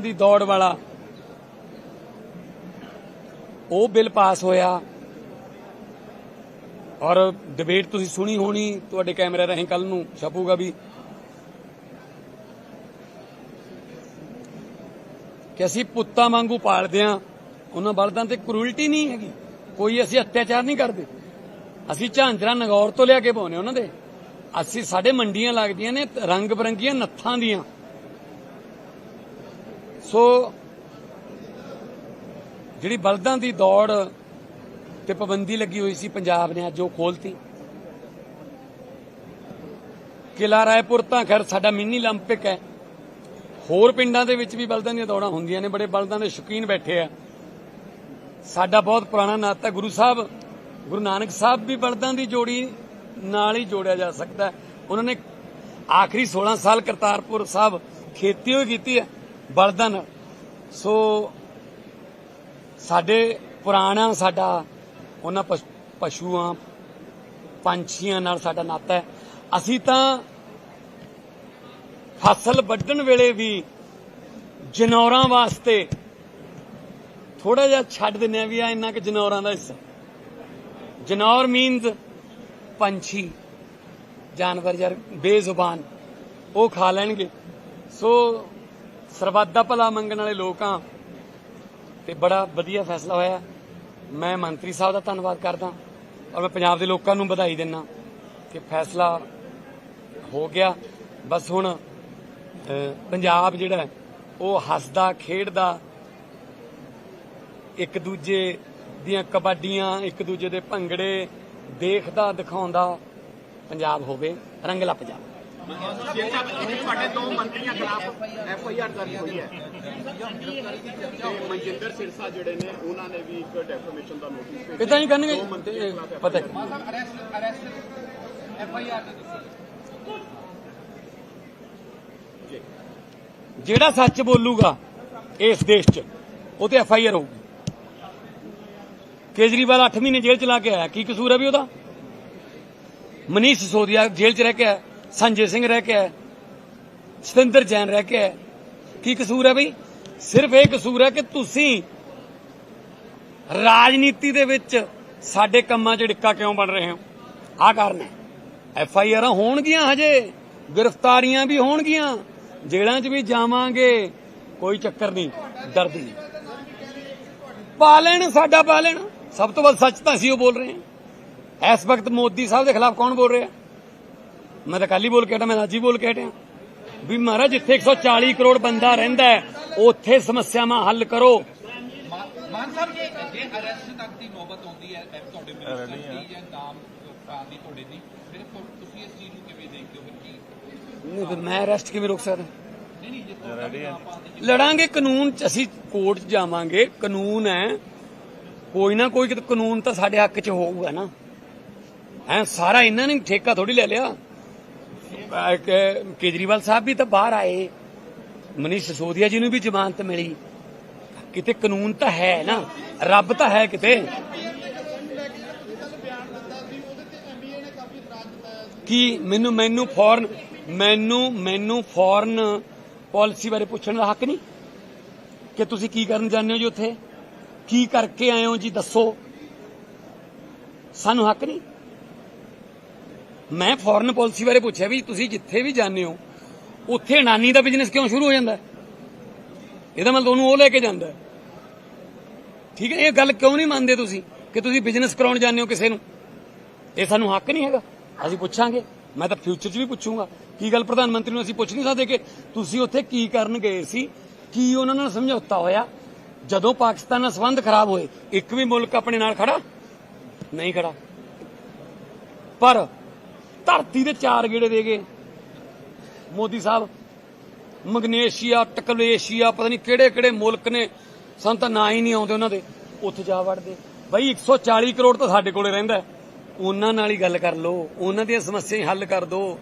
ਦੀ ਦੌੜ ਵਾਲਾ। ਉਹ ਬਿੱਲ ਪਾਸ ਹੋਇਆ। ਔਰ ਡਿਬੇਟ ਤੁਸੀਂ ਸੁਣੀ ਹੋਣੀ, ਤੁਹਾਡੇ ਕੈਮਰੇ ਰਾਹੀਂ ਕੱਲ ਨੂੰ ਛਪੂਗਾ ਵੀ ਕਿ ਅਸੀਂ ਪੁੱਤਾਂ ਵਾਂਗੂ ਪਾਲਦੇ ਆ, ਉਹਨਾਂ ਬਲਦਾਂ ਤੇ ਕਰੂਲਟੀ ਨਹੀਂ ਹੈਗੀ। ਕੋਈ ਅਸੀਂ ਅਤਿਆਚਾਰ ਨਹੀਂ ਕਰਦੇ। ਅਸੀਂ ਝਾਂਜਰਾ ਨਗੌਰ ਤੋਂ ਲਿਆ ਕੇ ਪਾਉਨੇ ਉਹਨਾਂ ਦੇ। ਅਸੀਂ ਸਾਡੇ ਮੰਡੀਆਂ ਲੱਗਦੀਆਂ ਨੇ ਰੰਗ ਬਰੰਗੀਆਂ ਨੱਥਾਂ ਦੀਆਂ। ਸੋ ਜਿਹੜੀ ਬਲਦਾਂ ਦੀ ਦੌੜ ਤੇ ਪਾਬੰਦੀ ਲੱਗੀ ਹੋਈ ਸੀ ਪੰਜਾਬ ਨੇ ਅੱਜ ਉਹ ਖੋਲਤੀ ਕਿਲਾ ਰਾਏਪੁਰ ਤਾਂ ਖੈਰ ਸਾਡਾ ਮਿੰਨੀ 올림픽 ਹੈ ਹੋਰ ਪਿੰਡਾਂ ਦੇ ਵਿੱਚ ਵੀ ਬਲਦਾਂ ਦੀਆਂ ਦੌੜਾਂ ਹੁੰਦੀਆਂ ਨੇ ਬੜੇ ਬਲਦਾਂ ਦੇ ਸ਼ੌਕੀਨ ਬੈਠੇ ਆ ਸਾਡਾ ਬਹੁਤ ਪੁਰਾਣਾ ਨਾਤਾ ਗੁਰੂ ਸਾਹਿਬ ਗੁਰੂ ਨਾਨਕ ਸਾਹਿਬ ਵੀ ਬਲਦਾਂ ਦੀ ਜੋੜੀ ਨਾਲ ਹੀ ਜੋੜਿਆ ਜਾ ਸਕਦਾ ਹੈ ਉਹਨਾਂ ਨੇ ਆਖਰੀ 16 ਸਾਲ ਕਰਤਾਰਪੁਰ ਸਾਹਿਬ ਖੇਤੀ ਹੋਈ ਕੀਤੀ ਹੈ ਬਲਦਾਂ ਸੋ ਸਾਡੇ ਪੁਰਾਣਾ ਸਾਡਾ, ਉਹਨਾਂ ਪਸ਼ੂਆਂ, ਪੰਛੀਆਂ ਨਾਲ ਸਾਡਾ ਨਾਤਾ ਹੈ। ਅਸੀਂ ਤਾਂ ਫਸਲ ਵੱਢਣ ਵੇਲੇ ਵੀ ਜਨੌਰਾਂ ਵਾਸਤੇ ਥੋੜਾ ਜਿਹਾ ਛੱਡ ਦਿੰਨੇ ਆ ਵੀ ਆ ਇੰਨਾ ਕਿ ਜਨੌਰਾਂ ਦਾ ਹਿੱਸਾ। ਜਨੌਰ ਮੀਨਸ ਪੰਛੀ, ਜਾਨਵਰ ਯਾਰ ਬੇਜ਼ੁਬਾਨ, ਉਹ ਖਾ ਲੈਣਗੇ। ਸੋ ਸਰਬੱਤ ਦਾ ਭਲਾ ਮੰਗਣ ਵਾਲੇ ਲੋਕ ਆ ਤੇ ਬੜਾ ਵਧੀਆ ਫੈਸਲਾ ਹੋਇਆ। ਮੈਂ ਮੰਤਰੀ ਸਾਹਿਬ ਦਾ ਧੰਨਵਾਦ ਕਰਦਾ ਔਰ ਮੈਂ ਪੰਜਾਬ ਦੇ ਲੋਕਾਂ ਨੂੰ ਵਧਾਈ ਦਿੰਦਾ ਕਿ ਫੈਸਲਾ ਹੋ ਗਿਆ। ਬਸ ਹੁਣ ਪੰਜਾਬ ਜਿਹੜਾ ਉਹ ਹੱਸਦਾ, ਖੇਡਦਾ, ਇੱਕ ਦੂਜੇ ਦੀਆਂ ਕਬੱਡੀਆਂ, ਇੱਕ ਦੂਜੇ ਦੇ ਭੰਗੜੇ ਦੇਖਦਾ, ਦਿਖਾਉਂਦਾ, ਪੰਜਾਬ ਹੋਵੇ ਰੰਗਲਾ ਪੰਜਾਬ ਤੁਹਾਡੇ ਦੋ ਮੰਤਰੀਆਂ ਖਿਲਾਫ ਐਫ ਆਈ ਆਰ ਦਰਜ ਹੋਈ ਹੈ ਤੇ ਮਨਜਿੰਦਰ ਸਿਰਸਾ ਜਿਹੜੇ ਨੇ ਉਹਨਾਂ ਨੇ ਵੀ ਇੱਕ ਡੈਫਰਮੇਸ਼ਨ ਦਾ ਨੋਟਿਸ ਭੇਜਿਆ। ਇਦਾਂ ਹੀ ਕਰਨਗੇ? ਤੇ ਪਤਾ ਕੀ arrest arrest F I R ਜਿਹੜਾ ਸੱਚ ਬੋਲੂਗਾ ਇਸ ਦੇਸ਼ 'ਚ ਉਹ ਤੇ ਐਫ ਆਈ ਆਰ ਹੋਊਗੀ। ਕੇਜਰੀਵਾਲ 8 ਮਹੀਨੇ ਜੇਲ੍ਹ ਚ ਲਾ ਕੇ ਆਇਆ ਕੀ ਕਸੂਰ ਹੈ ਵੀ ਉਹਦਾ? ਮਨੀਸ਼ ਸਿਸੋਦੀਆ ਜੇਲ੍ਹ ਚ ਰਹਿ ਕੇ ਆਇਆ। ਸੰਜੇ ਸਿੰਘ ਰਹਿ ਕੇ ਆਇਆ, ਸਤਿੰਦਰ ਜੈਨ ਰਹਿ ਕੇ ਆਇਆ। ਕੀ ਕਸੂਰ ਹੈ ਬਈ? ਸਿਰਫ ਇਹ ਕਸੂਰ ਹੈ ਕਿ ਤੁਸੀਂ ਰਾਜਨੀਤੀ ਦੇ ਵਿੱਚ ਸਾਡੇ ਕੰਮਾਂ 'ਚ ਡਿੱਕਾ ਕਿਉਂ ਬਣ ਰਹੇ ਹੋ? ਆਹ ਕਾਰਨ ਹੈ। ਐਫ ਆਈ ਆਰਾਂ ਹੋਣਗੀਆਂ ਹਜੇ, ਗ੍ਰਿਫਤਾਰੀਆਂ ਵੀ ਹੋਣਗੀਆਂ, ਜੇਲ੍ਹਾਂ 'ਚ ਵੀ ਜਾਵਾਂਗੇ, ਕੋਈ ਚੱਕਰ ਨਹੀਂ, ਦਰਦ ਨਹੀਂ। ਪਾ ਲੈਣ, ਸਾਡਾ ਪਾ ਲੈਣ। ਸਭ ਤੋਂ ਵੱਧ ਸੱਚ ਤਾਂ ਅਸੀਂ ਉਹ ਬੋਲ ਰਹੇ ਹਾਂ। ਇਸ ਵਕਤ ਮੋਦੀ ਸਾਹਿਬ ਦੇ ਖਿਲਾਫ ਕੌਣ ਬੋਲ ਰਿਹਾ? ਮੈਂ ਤਾਂ ਕੱਲ ਹੀ ਬੋਲ ਕੇ ਹਟਿਆ ਮੈਂ ਅੱਜ ਹੀ ਬੋਲ ਕੇ ਹਟਿਆ। ਵੀ ਮਹਾਰਾਜ ਜਿੱਥੇ 140 ਕਰੋੜ ਬੰਦਾ ਰਹਿੰਦਾ ਹੈ ਉੱਥੇ ਸਮੱਸਿਆਵਾਂ ਹੱਲ ਕਰੋ। ਮਾਨ ਸਾਹਿਬ ਜੇ ਜੇ ਅਰੈਸਟ ਤੱਕ ਦੀ ਨੌਬਤ ਆਉਂਦੀ ਹੈ ਤਾਂ ਤੁਹਾਡੇ ਮਿਨਿਸਟਰ ਦੀ ਜਾਂ ਨਾਮ ਪ੍ਰਾਨ ਦੀ ਤੁਹਾਡੇ ਦੀ ਫਿਰ ਤੁਸੀਂ ਇਸ ਚੀਜ਼ ਨੂੰ ਕਿਵੇਂ ਦੇਖਦੇ ਹੋ? ਕੀ ਨਹੀਂ ਫਿਰ ਮੈਂ ਅਰੈਸਟ ਕਿਵੇਂ ਰੋਕ ਸਕਦਾ? ਲੜਾਂਗੇ ਕਾਨੂੰਨ ਚ ਅਸੀਂ ਕੋਰਟ 'ਚ ਜਾਵਾਂਗੇ। ਕਾਨੂੰਨ ਹੈ ਕੋਈ ਨਾ ਕੋਈ ਕਿਤੇ ਕਾਨੂੰਨ ਤਾਂ ਸਾਡੇ ਹੱਕ 'ਚ ਹੋਊਗਾ ਨਾ। ਐ ਸਾਰਾ ਇਹਨਾਂ ਨੇ ਠੇਕਾ ਥੋੜੀ ਲੈ ਲਿਆ। ਕਿ- ਕੇਜਰੀਵਾਲ ਸਾਹਿਬ ਵੀ ਤਾਂ ਬਾਹਰ ਆਏ। ਮਨੀਸ਼ ਸਿਸੋਦੀਆ ਜੀ ਨੂੰ ਵੀ ਜ਼ਮਾਨਤ ਮਿਲੀ। ਕਿਤੇ ਕਾਨੂੰਨ ਤਾਂ ਹੈ ਨਾ, ਰੱਬ ਤਾਂ ਹੈ ਕਿਤੇ। ਕੀ ਮੈਨੂੰ ਮੈਨੂੰ ਫੌਰਨ, ਮੈਨੂੰ ਮੈਨੂੰ ਫੌਰਨ ਪਾਲਿਸੀ ਬਾਰੇ ਪੁੱਛਣ ਦਾ ਹੱਕ ਨਹੀਂ? ਕਿ ਤੁਸੀਂ ਕੀ ਕਰਨ ਜਾਂਦੇ ਹੋ ਜੀ ਉੱਥੇ? ਕੀ ਕਰਕੇ ਆਏ ਹੋ ਜੀ, ਦੱਸੋ। ਸਾਨੂੰ ਹੱਕ ਨਹੀਂ? ਮੈਂ ਫੋਰਨ ਪਾਲਿਸੀ ਬਾਰੇ ਪੁੱਛਿਆ ਵੀ ਤੁਸੀਂ ਜਿੱਥੇ ਵੀ ਜਾਂਦੇ ਹੋ, ਉੱਥੇ ਨਾਨੀ ਦਾ ਬਿਜ਼ਨਸ ਕਿਉਂ ਸ਼ੁਰੂ ਹੋ ਜਾਂਦਾ ਇਹਦਾ ਮਤਲਬ ਉਹਨੂੰ ਉਹ ਲੈ ਕੇ ਜਾਂਦਾ ਠੀਕ ਹੈ, ਇਹ ਗੱਲ ਕਿਉਂ ਨਹੀਂ ਮੰਨਦੇ ਤੁਸੀਂ ਕਿ ਤੁਸੀਂ ਬਿਜ਼ਨਸ ਕਰਾਉਣ ਜਾਂਦੇ ਹੋ ਕਿਸੇ ਨੂੰ? ਇਹ ਸਾਨੂੰ ਹੱਕ ਨਹੀਂ ਹੈਗਾ। ਅਸੀਂ ਪੁੱਛਾਂਗੇ। ਮੈਂ ਤਾਂ ਫਿਊਚਰ 'ਚ ਵੀ ਪੁੱਛੂੰਗਾ। ਕੀ ਗੱਲ ਪ੍ਰਧਾਨ ਮੰਤਰੀ ਨੂੰ ਅਸੀਂ ਪੁੱਛ ਨਹੀਂ ਸਕਦੇ ਕਿ ਤੁਸੀਂ ਉੱਥੇ ਕੀ ਕਰਨ ਗਏ ਸੀ? ਕੀ ਉਹਨਾਂ ਨਾਲ ਸਮਝੌਤਾ ਹੋਇਆ? ਜਦੋਂ ਪਾਕਿਸਤਾਨ ਨਾਲ ਸੰਬੰਧ ਖਰਾਬ ਹੋਏ, ਇੱਕ ਵੀ ਮੁਲਕ ਆਪਣੇ ਨਾਲ ਖੜਾ ਨਹੀਂ ਖੜਾ। ਪਰ ਧਰਤੀ ਦੇ ਚਾਰ ਗੇੜੇ ਦੇ ਗਏ। ਮੋਦੀ ਸਾਹਿਬ, ਮਗਨੇਸ਼ੀਆ, ਟਕਲੇਸ਼ੀਆ, ਪਤਾ ਨਹੀਂ ਕਿਹੜੇ ਕਿਹੜੇ ਮੁਲਕ ਨੇ, ਸਾਨੂੰ ਤਾਂ ਨਾਂ ਹੀ ਨਹੀਂ ਆਉਂਦੇ ਉਹਨਾਂ ਦੇ। ਉੱਥੇ ਜਾ ਵੜਦੇ। ਬਈ 140 ਕਰੋੜ ਤਾਂ ਸਾਡੇ ਕੋਲੇ ਰਹਿੰਦਾ ਉਹਨਾਂ ਨਾਲ ਹੀ ਗੱਲ ਕਰ ਲਓ। ਉਹਨਾਂ ਦੀਆਂ ਸਮੱਸਿਆਵਾਂ ਹੱਲ ਕਰ ਦਿਓ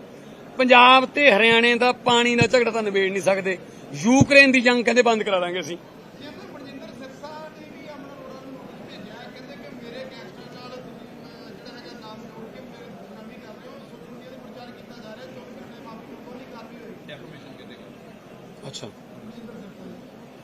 ਪੰਜਾਬ ਤੇ ਹਰਿਆਣੇ ਦਾ ਪਾਣੀ ਦਾ ਝਗੜਾ ਤਾਂ ਨਿਬੇੜ ਨਹੀਂ ਸਕਦੇ। ਯੂਕਰੇਨ ਦੀ ਜੰਗ ਕਹਿੰਦੇ ਬੰਦ ਕਰਾ ਦਾਂਗੇ ਅਸੀਂ ਜੇ ਫਿਰ ਮਨਜਿੰਦਰ ਸਿਰਸਾ ਨੇ ਵੀ ਅਮਨ ਅਰੋੜਾ ਨੂੰ ਨੋਟਿਸ ਭੇਜਿਆ ਕਹਿੰਦੇ ਕਿ ਮੇਰੇ ਗੈਂਗਸਟਰ ਨਾਲ ਤੁਸੀਂ, ਅਹ, ਜਿਹੜਾ ਹੈਗਾ ਨਾਮ ਜੋੜ ਕੇ ਮੇਰੇ ਬਦਨਾਮੀ ਕਰ ਰਹੇ ਹੋ ਸੋਸ਼ਲ ਮੀਡੀਆ ਤੇ ਪ੍ਰਚਾਰ ਕੀਤਾ ਜਾ ਰਿਹਾ ਜੋ ਕਿ ਮੇਰੇ ਮਾਮਲੇ ਨੂੰ ਕੋਈ ਕਾਰਵਾਈ ਹੋਈ ਡੈਫਰਮੇਸ਼ਨ ਕਿਤੇ ਅੱਛਾ ਮਨਜਿੰਦਰ ਸਿਰਸਾ ਨੇ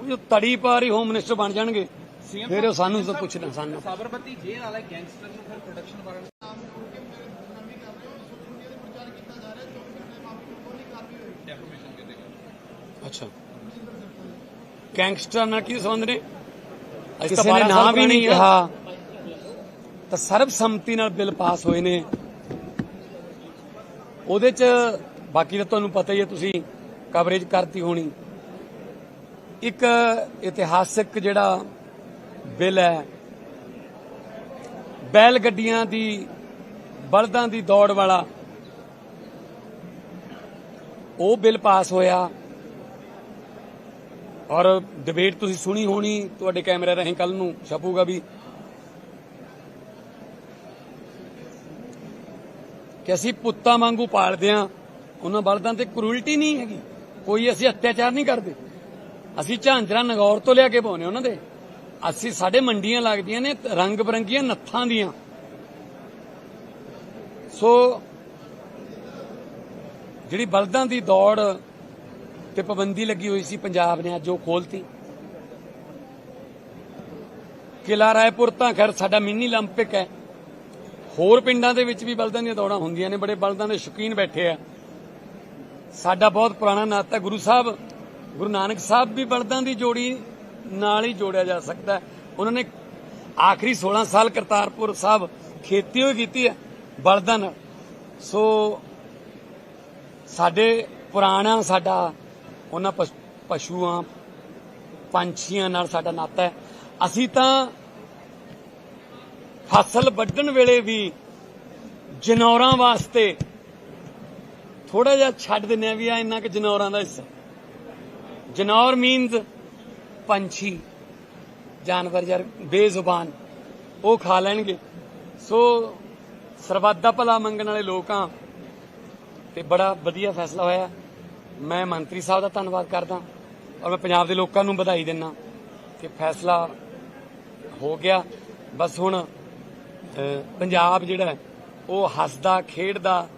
ਉਹ ਤੜੀ ਪਾਰ ਹੀ ਹੋਮ ਮਿਨਿਸਟਰ ਬਣ ਜਾਣਗੇ। ਫਿਰ ਉਹ ਸਾਨੂੰ ਤਾਂ ਪੁੱਛਣਾ ਸਾਨੂੰ। ਸਾਬਰਮਤੀ ਜੇਲ੍ਹ ਵਾਲੇ ਗੈਂਗਸਟਰ ਨੂੰ ਫਿਰ ਪ੍ਰੋਡਕਸ਼ਨ ਕਿਤੇ ਅੱਛਾ। ਗੈਂਗਸਟਰ ਨਾਲ ਕੀ ਸੰਬੰਧ ਨੇ? ਕਿਸੇ ਨੇ ਨਾਮ ਵੀ ਨਹੀਂ ਕਿਹਾ ਤਾਂ ਸਰਬਸੰਮਤੀ ਨਾਲ ਬਿੱਲ ਪਾਸ ਹੋਏ ਨੇ। ਉਹਦੇ ਚ ਬਾਕੀ ਤਾਂ ਤੁਹਾਨੂੰ ਪਤਾ ਹੀ ਹੈ ਤੁਸੀਂ ਕਵਰੇਜ ਕਰਤੀ ਹੋਣੀ। ਇੱਕ ਇਤਿਹਾਸਕ ਜਿਹੜਾ ਬਿੱਲ ਹੈ ਬੈਲ ਗੱਡੀਆਂ ਦੀ, ਬਲਦਾਂ ਦੀ ਦੌੜ ਵਾਲਾ, ਉਹ ਬਿੱਲ ਪਾਸ ਹੋਇਆ। ਔਰ ਡਿਬੇਟ ਤੁਸੀਂ ਸੁਣੀ ਹੋਣੀ, ਤੁਹਾਡੇ ਕੈਮਰੇ ਰਾਹੀਂ ਕੱਲ ਨੂੰ ਛਪੂਗਾ ਵੀ ਕਿ ਅਸੀਂ ਪੁੱਤਾਂ ਵਾਂਗੂ ਪਾਲਦੇ ਆ, ਉਹਨਾਂ ਬਲਦਾਂ ਤੇ ਕਰੂਲਟੀ ਨਹੀਂ ਹੈਗੀ। ਕੋਈ ਅਸੀਂ ਅਤਿਆਚਾਰ ਨਹੀਂ ਕਰਦੇ। ਅਸੀਂ ਝਾਂਜਰਾ ਨਗੌਰ ਤੋਂ ਲਿਆ ਕੇ ਪਾਉਨੇ ਉਹਨਾਂ ਦੇ ਅਸੀਂ ਸਾਡੇ ਮੰਡੀਆਂ ਲੱਗਦੀਆਂ ਨੇ ਰੰਗ ਬਰੰਗੀਆਂ ਨੱਥਾਂ ਦੀਆਂ ਸੋ ਜਿਹੜੀ ਬਲਦਾਂ ਦੀ ਦੌੜ ਤੇ ਪਾਬੰਦੀ ਲੱਗੀ ਹੋਈ ਸੀ ਪੰਜਾਬ ਨੇ ਅੱਜ ਉਹ ਖੋਲਤੀ ਕਿਲਾ ਰਾਏਪੁਰ ਤਾਂ ਖੈਰ ਸਾਡਾ ਮਿੰਨੀ 올림픽 ਹੈ ਹੋਰ ਪਿੰਡਾਂ ਦੇ ਵਿੱਚ ਵੀ ਬਲਦਾਂ ਦੀਆਂ ਦੌੜਾਂ ਹੁੰਦੀਆਂ ਨੇ ਬੜੇ ਬਲਦਾਂ ਦੇ ਸ਼ੌਕੀਨ ਬੈਠੇ ਆ ਸਾਡਾ ਬਹੁਤ ਪੁਰਾਣਾ ਨਾਤਾ ਗੁਰੂ ਸਾਹਿਬ ਗੁਰੂ ਨਾਨਕ ਸਾਹਿਬ ਵੀ ਬਲਦਾਂ ਦੀ ਜੋੜੀ ਨਾਲ ਹੀ ਜੋੜਿਆ ਜਾ ਸਕਦਾ ਹੈ। ਉਹਨਾਂ ਨੇ ਆਖਰੀ 16 ਸਾਲ ਕਰਤਾਰਪੁਰ ਸਾਹਿਬ ਖੇਤੀ ਹੋਈ ਕੀਤੀ ਹੈ, ਬਲਦਾਂ ਨਾਲ। ਸੋ ਸਾਡੇ ਪੁਰਾਣਾ ਸਾਡਾ ਉਹਨਾਂ ਪਸ਼ੂਆਂ, ਪੰਛੀਆਂ ਨਾਲ ਸਾਡਾ ਨਾਤਾ ਹੈ। ਅਸੀਂ ਤਾਂ ਫਸਲ ਵੱਢਣ ਵੇਲੇ ਵੀ ਜਨੌਰਾਂ ਵਾਸਤੇ ਥੋੜਾ ਜਿਹਾ ਛੱਡ ਦਿੰਨੇ ਆ ਵੀ ਆ ਇੰਨਾ ਕਿ ਜਨੌਰਾਂ ਦਾ ਹਿੱਸਾ। ਜਨੌਰ ਮੀਨਸ ਪੰਛੀ। ਜਾਨਵਰ ਯਾਰ ਬੇਜ਼ੁਬਾਨ। ਉਹ ਖਾ ਲੈਣਗੇ। ਸੋ ਸਰਬੱਤ ਦਾ ਭਲਾ ਮੰਗਣ ਵਾਲੇ ਲੋਕਾਂ ਤੇ ਬੜਾ ਵਧੀਆ ਫੈਸਲਾ ਹੋਇਆ। ਮੈਂ ਮੰਤਰੀ ਸਾਹਿਬ ਦਾ ਧੰਨਵਾਦ ਕਰਦਾ। ਔਰ ਮੈਂ ਪੰਜਾਬ ਦੇ ਲੋਕਾਂ ਨੂੰ ਵਧਾਈ ਦਿੰਦਾ ਕਿ ਫੈਸਲਾ ਹੋ ਗਿਆ। ਬਸ ਹੁਣ ਪੰਜਾਬ ਜਿਹੜਾ ਉਹ ਹੱਸਦਾ, ਖੇਡਦਾ,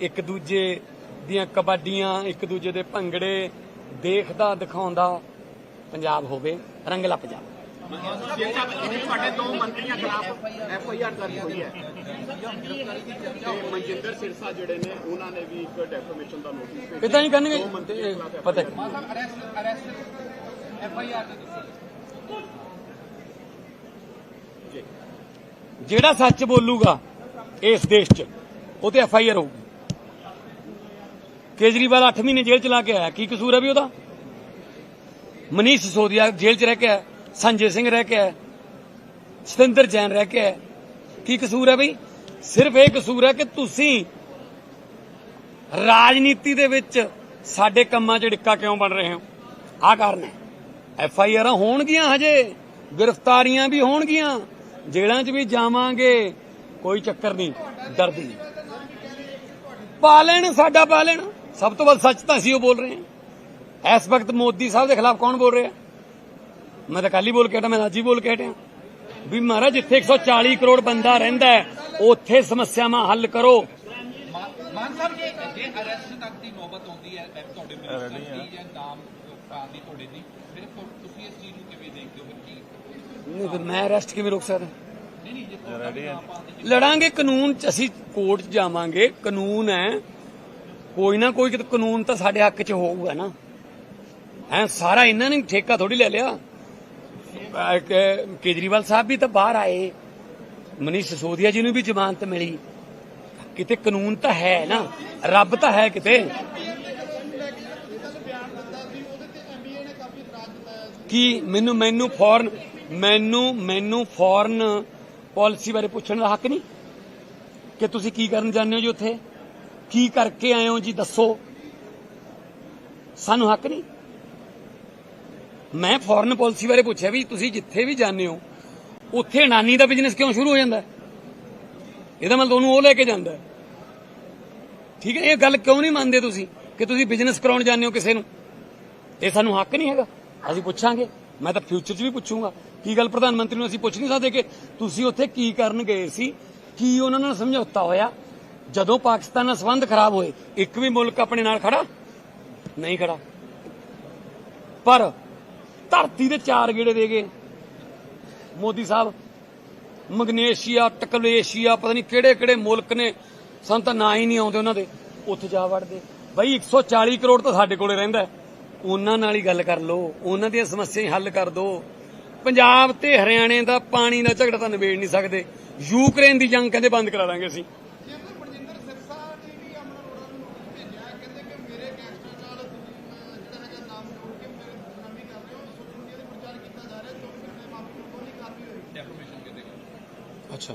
ਇੱਕ ਦੂਜੇ ਦੀਆਂ ਕਬੱਡੀਆਂ ਇੱਕ ਦੂਜੇ ਦੇ ਭੰਗੜੇ ਦੇਖਦਾ, ਦਿਖਾਉਂਦਾ, ਪੰਜਾਬ ਹੋਵੇ ਰੰਗਲਾ ਪੰਜਾਬ ਜਿਸ ਤੁਹਾਡੇ ਦੋ ਮੰਤਰੀਆਂ ਖਿਲਾਫ ਐਫ ਆਈ ਆਰ ਦਰਜ ਹੋਈ ਹੈ ਤੇ ਮਨਜਿੰਦਰ ਸਿਰਸਾ ਜਿਹੜੇ ਨੇ ਉਹਨਾਂ ਨੇ ਵੀ ਇੱਕ ਡੈਫਰਮੇਸ਼ਨ ਦਾ ਨੋਟਿਸ ਭੇਜਿਆ ਇਦਾਂ ਹੀ ਕਰਨਗੇ? ਪਤਾ ਅਰੈਸਟ ਅਰੈਸਟ ਐਫ ਜਿਹੜਾ ਸੱਚ ਬੋਲੂਗਾ ਇਸ ਦੇਸ਼ 'ਚ, ਉਹ ਤੇ ਐਫ ਆਈ ਆਰ ਹੋਊਗੀ। ਕੇਜਰੀਵਾਲ 8 ਮਹੀਨੇ ਜੇਲ੍ਹ ਚ ਲਾ ਕੇ ਆਇਆ। ਕੀ ਕਸੂਰ ਹੈ ਵੀ ਉਹਦਾ? ਮਨੀਸ਼ ਸਿਸੋਦੀਆ ਜੇਲ੍ਹ ਚ ਰਹਿ ਕੇ ਆਇਆ, ਸੰਜੇ ਸਿੰਘ ਰਹਿ ਕੇ ਆਇਆ, ਸਤਿੰਦਰ ਜੈਨ ਰਹਿ ਕੇ ਆਇਆ। ਕੀ ਕਸੂਰ ਹੈ ਬਈ? ਸਿਰਫ ਇਹ ਕਸੂਰ ਹੈ ਕਿ ਤੁਸੀਂ ਰਾਜਨੀਤੀ ਦੇ ਵਿੱਚ ਸਾਡੇ ਕੰਮਾਂ 'ਚ ਡਿੱਕਾ ਕਿਉਂ ਬਣ ਰਹੇ ਹੋ? ਆਹ ਕਾਰਨ ਹੈ। ਐਫ ਆਈ ਆਰਾਂ ਹੋਣਗੀਆਂ ਹਜੇ, ਗ੍ਰਿਫਤਾਰੀਆਂ ਵੀ ਹੋਣਗੀਆਂ, ਜੇਲ੍ਹਾਂ 'ਚ ਵੀ ਜਾਵਾਂਗੇ, ਕੋਈ ਚੱਕਰ ਨਹੀਂ ਦਰਦ ਨਹੀਂ। ਪਾ ਲੈਣ, ਸਾਡਾ ਪਾ ਲੈਣ। ਸਭ ਤੋਂ ਵੱਧ ਸੱਚ ਤਾਂ ਅਸੀਂ ਉਹ ਬੋਲ ਰਹੇ ਹਾਂ। ਇਸ ਵਕਤ ਮੋਦੀ ਸਾਹਿਬ ਦੇ ਖਿਲਾਫ ਕੌਣ ਬੋਲ ਰਿਹਾ? ਮੈਂ ਤਾਂ ਕੱਲ ਹੀ ਬੋਲ ਕੇ ਹਟਿਆ ਮੈਂ ਅੱਜ ਹੀ ਬੋਲ ਕੇ ਹਟਿਆ। ਵੀ ਮਹਾਰਾਜ ਜਿੱਥੇ 140 ਕਰੋੜ ਬੰਦਾ ਰਹਿੰਦਾ ਹੈ ਉੱਥੇ ਸਮੱਸਿਆਵਾਂ ਹੱਲ ਕਰੋ। ਮਾ- ਮਾਨ ਸਾਹਿਬ ਜੇ ਜੇ ਅਰੈਸਟ ਤੱਕ ਦੀ ਨੌਬਤ ਆਉਂਦੀ ਹੈ ਤੁਹਾਡੇ ਮਿਨਿਸਟਰ ਦੀ ਜਾਂ ਨਾਮ ਪਾਣ ਦੀ ਤੁਹਾਡੇ ਦੀ ਫਿਰ ਤੁ- ਤੁਸੀਂ ਇਸ ਚੀਜ਼ ਨੂੰ ਕਿਵੇਂ ਦੇਖਦੇ ਹੋ? ਕੀ ਨਹੀਂ ਫਿਰ ਮੈਂ ਅਰੈਸਟ ਕਿਵੇਂ ਰੋਕ ਸਕਦਾ? ਲੜਾਂਗੇ ਕਾਨੂੰਨ ਚ ਅਸੀਂ ਕੋਰਟ ਚ ਜਾਵਾਂਗੇ। ਕਾਨੂੰਨ ਹੈ ਕੋਈ ਨਾ ਕੋਈ ਕਾਨੂੰਨ ਤਾਂ ਸਾਡੇ ਹੱਕ ਚ ਹੋਊਗਾ ਨਾ। ਐ ਸਾਰਾ ਇਹਨਾਂ ਨੇ ਠੇਕਾ ਥੋੜੀ ਲੈ ਲਿਆ। ਕੇਜਰੀਵਾਲ ਸਾਹਿਬ ਵੀ ਤਾਂ ਬਾਹਰ ਆਏ। ਮਨੀਸ਼ ਸਿਸੋਦੀਆ ਜੀ ਨੂੰ ਵੀ ਜ਼ਮਾਨਤ ਮਿਲੀ। ਕਿਤੇ ਕਾਨੂੰਨ ਤਾਂ ਹੈ ਨਾ, ਰੱਬ ਤਾਂ ਹੈ ਕਿਤੇ। ਕੀ ਮੈਨੂੰ ਮੈਨੂੰ ਫੌਰਨ, ਮੈਨੂੰ ਮੈਨੂੰ ਫੌਰਨ ਪਾਲਿਸੀ ਬਾਰੇ ਪੁੱਛਣ ਦਾ ਹੱਕ ਨਹੀਂ? ਕਿ ਤੁਸੀਂ ਕੀ ਕਰਨ ਜਾਂਦੇ ਹੋ ਜੀ ਉੱਥੇ? ਕੀ ਕਰਕੇ ਆਏ ਹੋ ਜੀ, ਦੱਸੋ। ਸਾਨੂੰ ਹੱਕ ਨਹੀਂ। ਮੈਂ ਫੋਰਨ ਪਾਲਿਸੀ ਬਾਰੇ ਪੁੱਛਿਆ ਵੀ ਤੁਸੀਂ ਜਿੱਥੇ ਵੀ ਜਾਂਦੇ ਹੋ, ਉੱਥੇ ਨਾਨੀ ਦਾ ਬਿਜ਼ਨਸ ਕਿਉਂ ਸ਼ੁਰੂ ਹੋ ਜਾਂਦਾ ਇਹਦਾ ਮਤਲਬ ਉਹਨੂੰ ਉਹ ਲੈ ਕੇ ਜਾਂਦਾ ਠੀਕ ਹੈ, ਇਹ ਗੱਲ ਕਿਉਂ ਨਹੀਂ ਮੰਨਦੇ ਤੁਸੀਂ ਕਿ ਤੁਸੀਂ ਬਿਜ਼ਨਸ ਕਰਾਉਣ ਜਾਂਦੇ ਹੋ ਕਿਸੇ ਨੂੰ? ਇਹ ਸਾਨੂੰ ਹੱਕ ਨਹੀਂ ਹੈਗਾ। ਅਸੀਂ ਪੁੱਛਾਂਗੇ। ਮੈਂ ਤਾਂ ਫਿਊਚਰ 'ਚ ਵੀ ਪੁੱਛੂੰਗਾ। ਕੀ ਗੱਲ ਪ੍ਰਧਾਨ ਮੰਤਰੀ ਨੂੰ ਅਸੀਂ ਪੁੱਛ ਨਹੀਂ ਸਕਦੇ ਕਿ ਤੁਸੀਂ ਉੱਥੇ ਕੀ ਕਰਨ ਗਏ ਸੀ? ਕੀ ਉਹਨਾਂ ਨਾਲ ਸਮਝੌਤਾ ਹੋਇਆ? ਜਦੋਂ ਪਾਕਿਸਤਾਨ ਨਾਲ ਸੰਬੰਧ ਖਰਾਬ ਹੋਏ, ਇੱਕ ਵੀ ਮੁਲਕ ਆਪਣੇ ਨਾਲ ਖੜਾ ਨਹੀਂ ਖੜਾ। ਪਰ ਧਰਤੀ ਦੇ ਚਾਰ ਗੇੜੇ ਦੇ ਗਏ। ਮੋਦੀ ਸਾਹਿਬ, ਮਗਨੇਸ਼ੀਆ, ਟਕਲੇਸ਼ੀਆ, ਪਤਾ ਨਹੀਂ ਕਿਹੜੇ ਕਿਹੜੇ ਮੁਲਕ ਨੇ, ਸਾਨੂੰ ਤਾਂ ਨਾਂ ਹੀ ਨਹੀਂ ਆਉਂਦੇ ਉਹਨਾਂ ਦੇ। ਉੱਥੇ ਜਾ ਵੜਦੇ। ਬਈ 140 ਕਰੋੜ ਤਾਂ ਸਾਡੇ ਕੋਲੇ ਰਹਿੰਦਾ ਉਹਨਾਂ ਨਾਲ ਹੀ ਗੱਲ ਕਰ ਲਓ। ਉਹਨਾਂ ਦੀਆਂ ਸਮੱਸਿਆਵਾਂ ਹੱਲ ਕਰ ਦਿਓ ਪੰਜਾਬ ਤੇ ਹਰਿਆਣੇ ਦਾ ਪਾਣੀ ਦਾ ਝਗੜਾ ਤਾਂ ਨਿਬੇੜ ਨਹੀਂ ਸਕਦੇ। ਯੂਕਰੇਨ ਦੀ ਜੰਗ ਕਹਿੰਦੇ ਬੰਦ ਕਰਾ ਦਾਂਗੇ ਅਸੀਂ ਜੇ ਤਾਂ ਬਰਜਿੰਦਰ ਸਿਰਸਾ ਨੇ ਵੀ ਅਮਨ ਅਰੋੜਾ ਨੂੰ ਨੋਟਿਸ ਭੇਜਿਆ ਹੈ, ਕਹਿੰਦੇ ਕਿ ਮੇਰੇ ਗੈਂਗਸਟਰ ਨਾਲ ਤੁਸੀਂ ਅਹ, ਜਿਹੜਾ ਹੈਗਾ ਨਾਮ ਜੋੜ ਕੇ ਮੇਰੇ ਬਦਨਾਮੀ ਕਰ ਰਹੇ ਹੋ ਸੋਸ਼ਲ ਮੀਡੀਆ ਤੇ ਪ੍ਰਚਾਰ ਕੀਤਾ ਜਾ ਰਿਹਾ 24 ਘੰਟੇ ਮਾਪੇ ਕੋਈ ਨਹੀਂ ਕਾਰਵਾਈ ਹੋਈ ਡੈਫਰਮੇਸ਼ਨ ਕਿਤੇ ਕਰ ਅੱਛਾ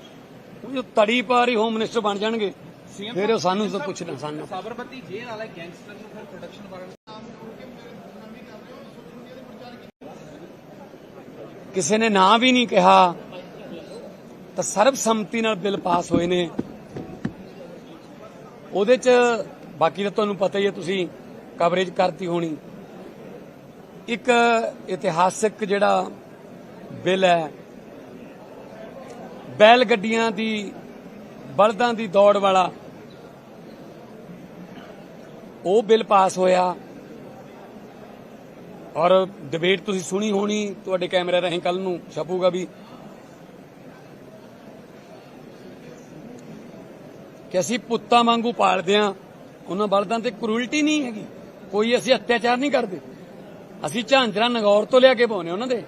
ਉਹ ਜੋ ਤੜੀ ਪਾਰ ਹੀ ਹੋਮ ਮਿਨਿਸਟਰ ਬਣ ਜਾਣਗੇ। ਫਿਰ ਉਹ ਸਾਨੂੰ ਤਾਂ ਪੁੱਛਣਾ ਸਾਨੂੰ। ਸਾਬਰਮਤੀ ਜੇਲ੍ਹ ਵਾਲੇ ਗੈਂਗਸਟਰ ਨੂੰ ਫਿਰ ਪ੍ਰੋਡਕਸ਼ਨ ਵਾਰਨ ਕਿਸੇ ਨੇ ਨਾਂ ਵੀ ਨਹੀਂ ਕਿਹਾ ਤਾਂ ਸਰਬਸੰਮਤੀ ਨਾਲ ਬਿੱਲ ਪਾਸ ਹੋਏ ਨੇ। ਉਹਦੇ ਚ ਬਾਕੀ ਤਾਂ ਤੁਹਾਨੂੰ ਪਤਾ ਹੀ ਹੈ ਤੁਸੀਂ ਕਵਰੇਜ ਕਰਤੀ ਹੋਣੀ। ਇੱਕ ਇਤਿਹਾਸਕ ਜਿਹੜਾ ਬਿੱਲ ਹੈ ਬੈਲ ਗੱਡੀਆਂ ਦੀ, ਬਲਦਾਂ ਦੀ ਦੌੜ ਵਾਲਾ। ਉਹ ਬਿੱਲ ਪਾਸ ਹੋਇਆ। ਔਰ ਡਿਬੇਟ ਤੁਸੀਂ ਸੁਣੀ ਹੋਣੀ, ਤੁਹਾਡੇ ਕੈਮਰੇ ਰਾਹੀਂ ਕੱਲ ਨੂੰ ਛਪੂਗਾ ਵੀ ਕਿ ਅਸੀਂ ਪੁੱਤਾਂ ਵਾਂਗੂ ਪਾਲਦੇ ਆ, ਉਹਨਾਂ ਬਲਦਾਂ ਤੇ ਕਰੂਲਟੀ ਨਹੀਂ ਹੈਗੀ। ਕੋਈ ਅਸੀਂ ਅਤਿਆਚਾਰ ਨਹੀਂ ਕਰਦੇ। ਅਸੀਂ ਝਾਂਜਰਾ ਨਗੌਰ ਤੋਂ ਲਿਆ ਕੇ ਪਾਉਨੇ ਉਹਨਾਂ ਦੇ।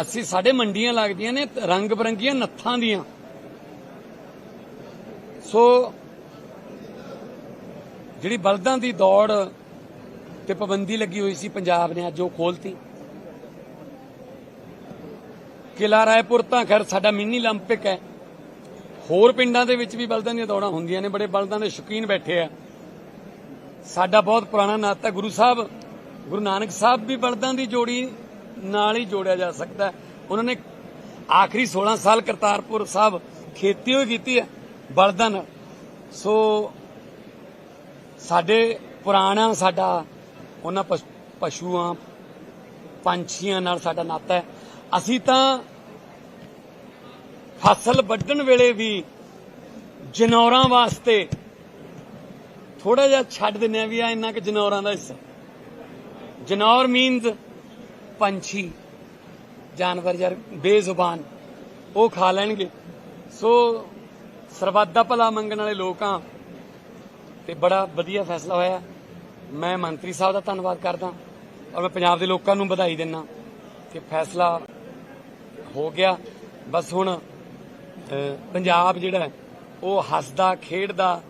ਅਸੀਂ ਸਾਡੇ ਮੰਡੀਆਂ ਲੱਗਦੀਆਂ ਨੇ ਰੰਗ ਬਰੰਗੀਆਂ ਨੱਥਾਂ ਦੀਆਂ ਸੋ ਜਿਹੜੀ ਬਲਦਾਂ ਦੀ ਦੌੜ ਤੇ ਪਾਬੰਦੀ ਲੱਗੀ ਹੋਈ ਸੀ ਪੰਜਾਬ ਨੇ ਅੱਜ ਉਹ ਖੋਲਤੀ ਕਿਲਾ ਰਾਏਪੁਰ ਤਾਂ ਖੈਰ ਸਾਡਾ ਮਿੰਨੀ 올림픽 ਹੈ ਹੋਰ ਪਿੰਡਾਂ ਦੇ ਵਿੱਚ ਵੀ ਬਲਦਾਂ ਦੀਆਂ ਦੌੜਾਂ ਹੁੰਦੀਆਂ ਨੇ ਬੜੇ ਬਲਦਾਂ ਦੇ ਸ਼ੌਕੀਨ ਬੈਠੇ ਆ ਸਾਡਾ ਬਹੁਤ ਪੁਰਾਣਾ ਨਾਤਾ ਗੁਰੂ ਸਾਹਿਬ ਗੁਰੂ ਨਾਨਕ ਸਾਹਿਬ ਵੀ ਬਲਦਾਂ ਦੀ ਜੋੜੀ ਨਾਲ ਹੀ ਜੋੜਿਆ ਜਾ ਸਕਦਾ ਉਹਨਾਂ ਨੇ ਆਖਰੀ 16 ਸਾਲ ਕਰਤਾਰਪੁਰ ਸਾਹਿਬ ਖੇਤੀ ਹੋਈ ਕੀਤੀ ਹੈ, ਬਲਦਾਂ ਨਾਲ। ਸੋ ਸਾਡੇ ਪੁਰਾਣਾ ਸਾਡਾ ਉਹਨਾਂ ਪਸ਼ੂਆਂ, ਪੰਛੀਆਂ ਨਾਲ ਸਾਡਾ ਨਾਤਾ ਹੈ। ਅਸੀਂ ਤਾਂ ਫਸਲ ਵੱਢਣ ਵੇਲੇ ਵੀ ਜਨੌਰਾਂ ਵਾਸਤੇ ਥੋੜਾ ਜਿਹਾ ਛੱਡ ਦਿੰਨੇ ਆ ਵੀ ਆ ਇੰਨਾ ਕਿ ਜਨੌਰਾਂ ਦਾ ਹਿੱਸਾ। ਜਨੌਰ ਮੀਨਸ ਪੰਛੀ, ਜਾਨਵਰ ਯਾਰ ਬੇਜ਼ੁਬਾਨ, ਉਹ ਖਾ ਲੈਣਗੇ। ਸੋ ਸਰਬੱਤ ਦਾ ਭਲਾ ਮੰਗਣ ਵਾਲੇ ਲੋਕ ਆ ਤੇ ਬੜਾ ਵਧੀਆ ਫੈਸਲਾ ਹੋਇਆ। ਮੈਂ ਮੰਤਰੀ ਸਾਹਿਬ ਦਾ ਧੰਨਵਾਦ ਕਰਦਾ ਔਰ ਮੈਂ ਪੰਜਾਬ ਦੇ ਲੋਕਾਂ ਨੂੰ ਵਧਾਈ ਦਿੰਦਾ ਕਿ ਫੈਸਲਾ ਹੋ ਗਿਆ। ਬਸ ਹੁਣ ਪੰਜਾਬ ਜਿਹੜਾ ਉਹ ਹੱਸਦਾ, ਖੇਡਦਾ,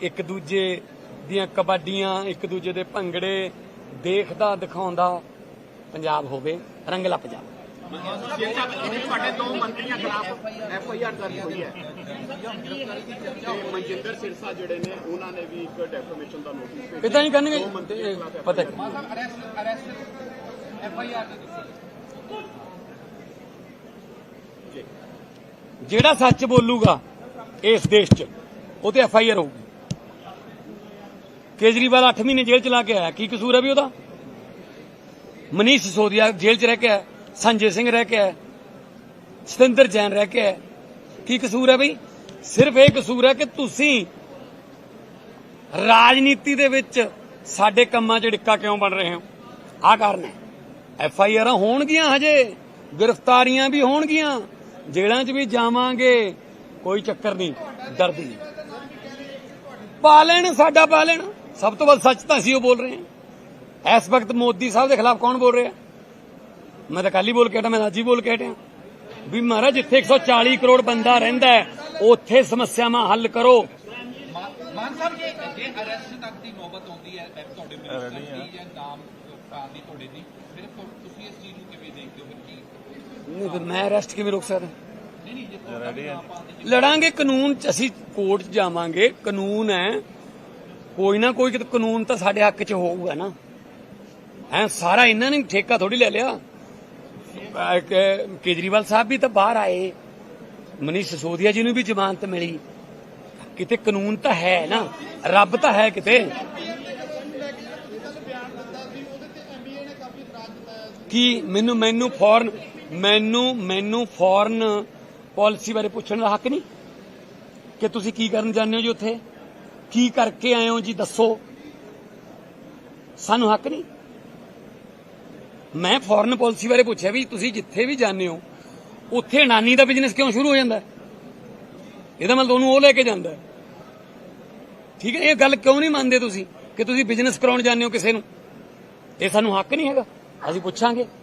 ਇੱਕ ਦੂਜੇ ਦੀਆਂ ਕਬੱਡੀਆਂ, ਇੱਕ ਦੂਜੇ ਦੇ ਭੰਗੜੇ ਦੇਖਦਾ ਦਿਖਾਉਂਦਾ ਪੰਜਾਬ ਹੋਵੇ ਰੰਗਲਾ ਪੰਜਾਬ ਤੁਹਾਡੇ ਦੋ ਮੰਤਰੀਆਂ ਖਿਲਾਫ ਐਫ ਆਈ ਆਰ ਦਰਜ ਹੋਈ ਹੈ ਤੇ ਮਨਜਿੰਦਰ ਸਿਰਸਾ ਜਿਹੜੇ ਨੇ ਉਹਨਾਂ ਨੇ ਵੀ ਇੱਕ ਡੈਫਰਮੇਸ਼ਨ ਦਾ ਨੋਟਿਸ ਭੇਜਿਆ ਇਦਾਂ ਹੀ ਕਰਨਗੇ। ਪਤਾ ਹੈ। Arrest arrest F I R. ਦੇ ਦੱਸੋ ਜਿਹੜਾ ਸੱਚ ਬੋਲੂਗਾ ਇਸ ਦੇਸ਼ 'ਚ ਉਹ ਤੇ ਐਫ ਆਈ ਆਰ ਹੋਊਗੀ। ਕੇਜਰੀਵਾਲ 8 ਮਹੀਨੇ ਜੇਲ੍ਹ ਚ ਲਾ ਕੇ ਆਇਆ। ਕੀ ਕਸੂਰ ਹੈ ਵੀ ਉਹਦਾ? ਮਨੀਸ਼ ਸਿਸੋਦੀਆ ਜੇਲ੍ਹ ਚ ਰਹਿ ਕੇ ਆਇਆ, ਸੰਜੇ ਸਿੰਘ ਰਹਿ ਕੇ ਆਇਆ, ਸਤਿੰਦਰ ਜੈਨ ਰਹਿ ਕੇ ਆਇਆ। ਕੀ ਕਸੂਰ ਹੈ ਬਈ? ਸਿਰਫ ਇਹ ਕਸੂਰ ਹੈ ਕਿ ਤੁਸੀਂ ਰਾਜਨੀਤੀ ਦੇ ਵਿੱਚ ਸਾਡੇ ਕੰਮਾਂ 'ਚ ਡਿੱਕਾ ਕਿਉਂ ਬਣ ਰਹੇ ਹੋ? ਆਹ ਕਾਰਨ ਹੈ। ਐਫ ਆਈ ਆਰਾਂ ਹੋਣਗੀਆਂ ਹਜੇ, ਗ੍ਰਿਫਤਾਰੀਆਂ ਵੀ ਹੋਣਗੀਆਂ, ਜੇਲ੍ਹਾਂ 'ਚ ਵੀ ਜਾਵਾਂਗੇ, ਕੋਈ ਚੱਕਰ ਨਹੀਂ, ਡਰਦੀ ਨਹੀਂ। ਪਾ ਲੈਣ, ਸਾਡਾ ਪਾ ਲੈਣ। ਸਭ ਤੋਂ ਵੱਧ ਸੱਚ ਤਾਂ ਅਸੀਂ ਉਹ ਬੋਲ ਰਹੇ ਹਾਂ। ਇਸ ਵਕਤ ਮੋਦੀ ਸਾਹਿਬ ਦੇ ਖਿਲਾਫ ਕੌਣ ਬੋਲ ਰਿਹਾ? ਮੈਂ ਤਾਂ ਕੱਲ ਹੀ ਬੋਲ ਕੇ ਹਟਿਆ ਮੈਂ ਅੱਜ ਹੀ ਬੋਲ ਕੇ ਹਟਿਆ। ਵੀ ਮਹਾਰਾਜ ਜਿੱਥੇ 140 ਕਰੋੜ ਬੰਦਾ ਰਹਿੰਦਾ ਹੈ ਉੱਥੇ ਸਮੱਸਿਆਵਾਂ ਹੱਲ ਕਰੋ। ਮਾਨ ਸਾਹਿਬ ਜੇ ਜੇ ਅਰੈਸਟ ਤੱਕ ਦੀ ਨੌਬਤ ਆਉਂਦੀ ਹੈ ਤੁਹਾਡੇ ਮਿਨਿਸਟਰ ਦੀ ਜਾਂ ਨਾਮ ਪਾਣ ਦੀ ਤੁਹਾਡੇ ਦੀ ਫਿਰ ਤੁਸੀਂ ਇਸ ਚੀਜ਼ ਨੂੰ ਕਿਵੇਂ ਦੇਖਦੇ ਹੋ? ਕੀ? ਨਹੀਂ ਫਿਰ ਮੈਂ ਅਰੈਸਟ ਕਿਵੇਂ ਰੋਕ ਸਕਦਾ? ਲੜਾਂਗੇ ਕਾਨੂੰਨ ਚ ਅਸੀਂ ਕੋਰਟ 'ਚ ਜਾਵਾਂਗੇ। ਕਾਨੂੰਨ ਹੈ ਕੋਈ ਨਾ ਕੋਈ ਕਿਤੇ ਕਾਨੂੰਨ ਤਾਂ ਸਾਡੇ ਹੱਕ 'ਚ ਹੋਊਗਾ ਨਾ। ਐ ਸਾਰਾ ਇਹਨਾਂ ਨੇ ਠੇਕਾ ਥੋੜੀ ਲੈ ਲਿਆ। ਕੇਜਰੀਵਾਲ ਸਾਹਿਬ ਵੀ ਤਾਂ ਬਾਹਰ ਆਏ। ਮਨੀਸ਼ ਸਿਸੋਦੀਆ ਜੀ ਨੂੰ ਵੀ ਜ਼ਮਾਨਤ ਮਿਲੀ। ਕਿਤੇ ਕਾਨੂੰਨ ਤਾਂ ਹੈ ਨਾ, ਰੱਬ ਤਾਂ ਹੈ ਕਿਤੇ। ਕੀ ਮੈਨੂੰ ਮੈਨੂੰ ਫੌਰਨ, ਮੈਨੂੰ ਮੈਨੂੰ ਫੌਰਨ ਪਾਲਿਸੀ ਬਾਰੇ ਪੁੱਛਣ ਦਾ ਹੱਕ ਨਹੀਂ? ਕਿ ਤੁਸੀਂ ਕੀ ਕਰਨ ਜਾਂਦੇ ਹੋ ਜੀ ਉੱਥੇ? ਕੀ ਕਰਕੇ ਆਏ ਹੋ ਜੀ, ਦੱਸੋ। ਸਾਨੂੰ ਹੱਕ ਨਹੀਂ। ਮੈਂ ਫੋਰਨ ਪਾਲਿਸੀ ਬਾਰੇ ਪੁੱਛਿਆ ਵੀ ਤੁਸੀਂ ਜਿੱਥੇ ਵੀ ਜਾਂਦੇ ਹੋ, ਉੱਥੇ ਨਾਨੀ ਦਾ ਬਿਜ਼ਨਸ ਕਿਉਂ ਸ਼ੁਰੂ ਹੋ ਜਾਂਦਾ ਇਹਦਾ ਮਤਲਬ ਉਹਨੂੰ ਉਹ ਲੈ ਕੇ ਜਾਂਦਾ ਠੀਕ ਹੈ, ਇਹ ਗੱਲ ਕਿਉਂ ਨਹੀਂ ਮੰਨਦੇ ਤੁਸੀਂ ਕਿ ਤੁਸੀਂ ਬਿਜ਼ਨਸ ਕਰਾਉਣ ਜਾਂਦੇ ਹੋ ਕਿਸੇ ਨੂੰ? ਇਹ ਸਾਨੂੰ ਹੱਕ ਨਹੀਂ ਹੈਗਾ। ਅਸੀਂ ਪੁੱਛਾਂਗੇ।